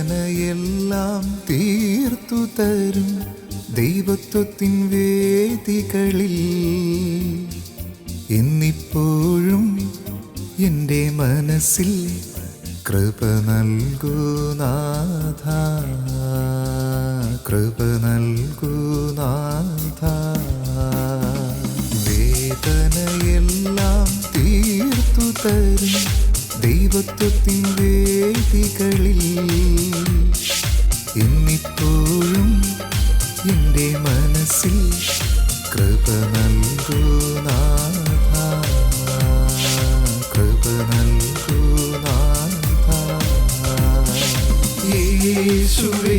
വേദനയെല്ലാം തീർത്തു തരും ദൈവത്വത്തിൻ വേദികളിൽ. എന്നിപ്പോഴും എന്റെ മനസ്സിൽ കൃപ നൽകുനാഥ കൃപ നൽകുനാഥ വേദനയെല്ലാം തീർത്തു തരും ദൈവത്വത്തിൻ വേദികളിൽ എന്നിപ്പോഴും എന്റെ മനസ്സിൽ കൃപ നൽകൂ നാഥ. കൃപ നൽകൂ യേശുവേ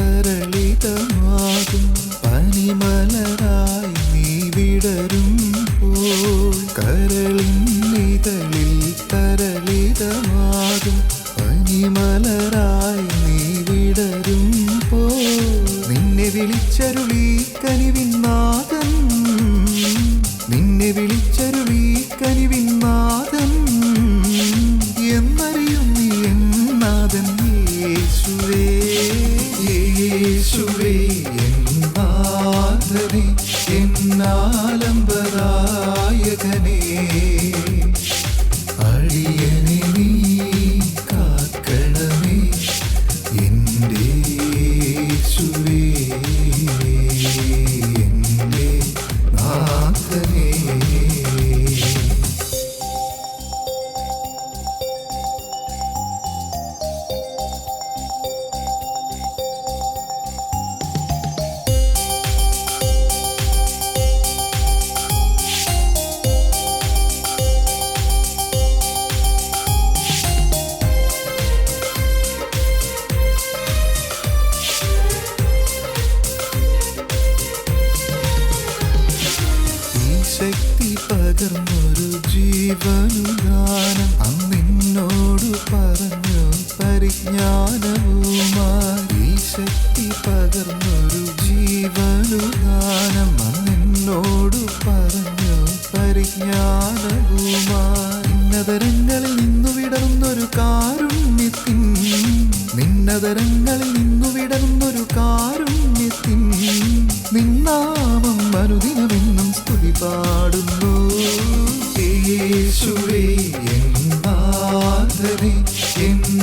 വിളിച്ചരുളി കനിവിന്നാഥൻ നിന്നെ വിളിച്ചരുളി കനിവിന്നാഥൻ എന്നറിയും നീ എന്നാഥൻ യേശുവേ. യേശുവേ എന്നാഥനെ എന്നാലംബരായകനേ ജീവനുദാനം അന്നിന്നോട് പറഞ്ഞു പരിജ്ഞാനവുമായി ശക്തി പകർന്നൊരു ജീവനുദാനം. അന്നിന്നോട് പറഞ്ഞു പരിജ്ഞാനവുമായി നിന്നതരങ്ങളിൽ കാരുണ്യത്തിൻ. നിന്നതരങ്ങളിൽ നിന്നു വിടർന്നൊരു കാരുണ്യത്തിൻ. നിന്നാമം അനുദിനമെന്നും സ്തുതി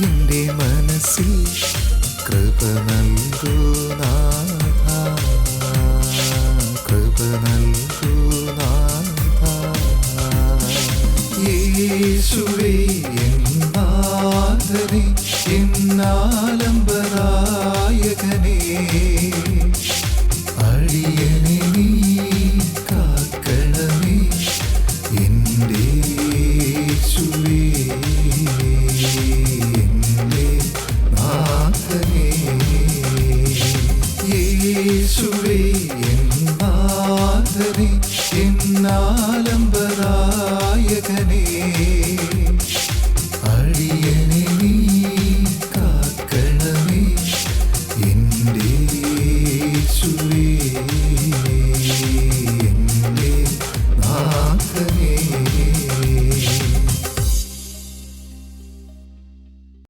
എന്റെ മനസ്സിൽ കൃപ നൽകൂ കൃപ നൽകൂ യേശുവേ എന്നാഥനെ എന്നാലംബരായകനേ 里。